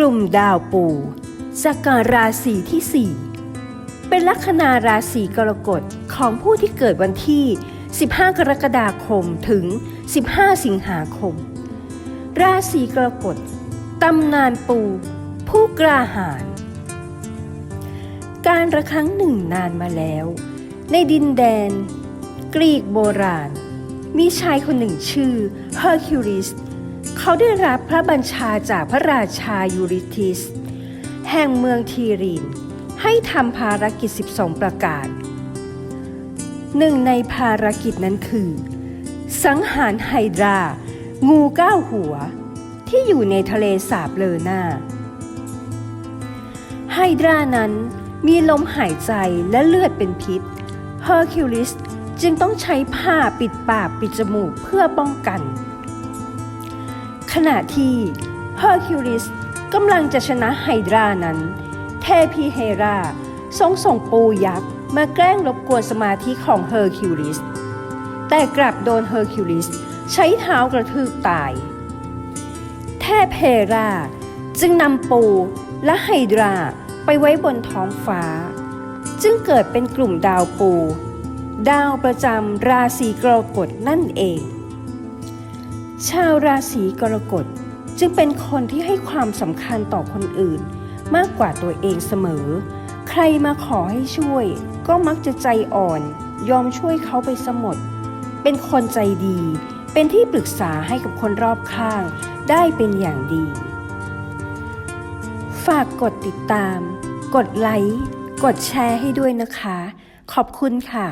กลุ่มดาวปูสกการราศีที่ 4 เป็นลัคนาราศีกรกฎของผู้ที่เกิดวันที่ 15 กรกฎาคมถึง 15 สิงหาคม ราศีกรกฎตำนานปูผู้กล้าหาญการระครั้งหนึ่งนานมาแล้ว ในดินแดน กรีกโบราณ มีชายคนหนึ่งชื่อเฮอร์คิวลิสเขาได้รับพระบัญชาจากพระราชายูริทิส แห่งเมืองทีรีนให้ทำภารกิจ 12 ประการ หนึ่งในภารกิจนั้นคือ สังหารไฮดรา งูเก้าหัว ที่อยู่ในทะเลสาบเลอนาไฮดรานั้นมีลมหายใจและเลือดเป็นพิษเฮอร์คิวลิสจึงต้องใช้ผ้าปิดปากปิดจมูกเพื่อป้องกัน ขณะที่เฮอร์คิวลิสกำลังจะชนะไฮดรานั้น เทพีเฮราทรงส่งปูยักษ์มาแกล้งรบกวนสมาธิของเฮอร์คิวลิส แต่กลับโดนเฮอร์คิวลิสใช้เท้ากระทืบตาย เทพเฮราจึงนำปูและไฮดราไปไว้บนท้องฟ้า จึงเกิดเป็นกลุ่มดาวปู ดาวประจำราศีกรกฎนั่นเอง ชาวราศีกรกฎจึงเป็นคนที่ให้ความสำคัญต่อคนอื่น มากกว่าตัวเองเสมอ ใครมาขอให้ช่วย ก็มักจะใจอ่อน ยอมช่วยเขาไปสมด เป็นคนใจดี เป็นที่ปรึกษาให้กับคนรอบข้างได้เป็นอย่างดี ฝากกดติดตาม กดไลค์ กดแชร์ให้ด้วยนะคะ ขอบคุณค่ะ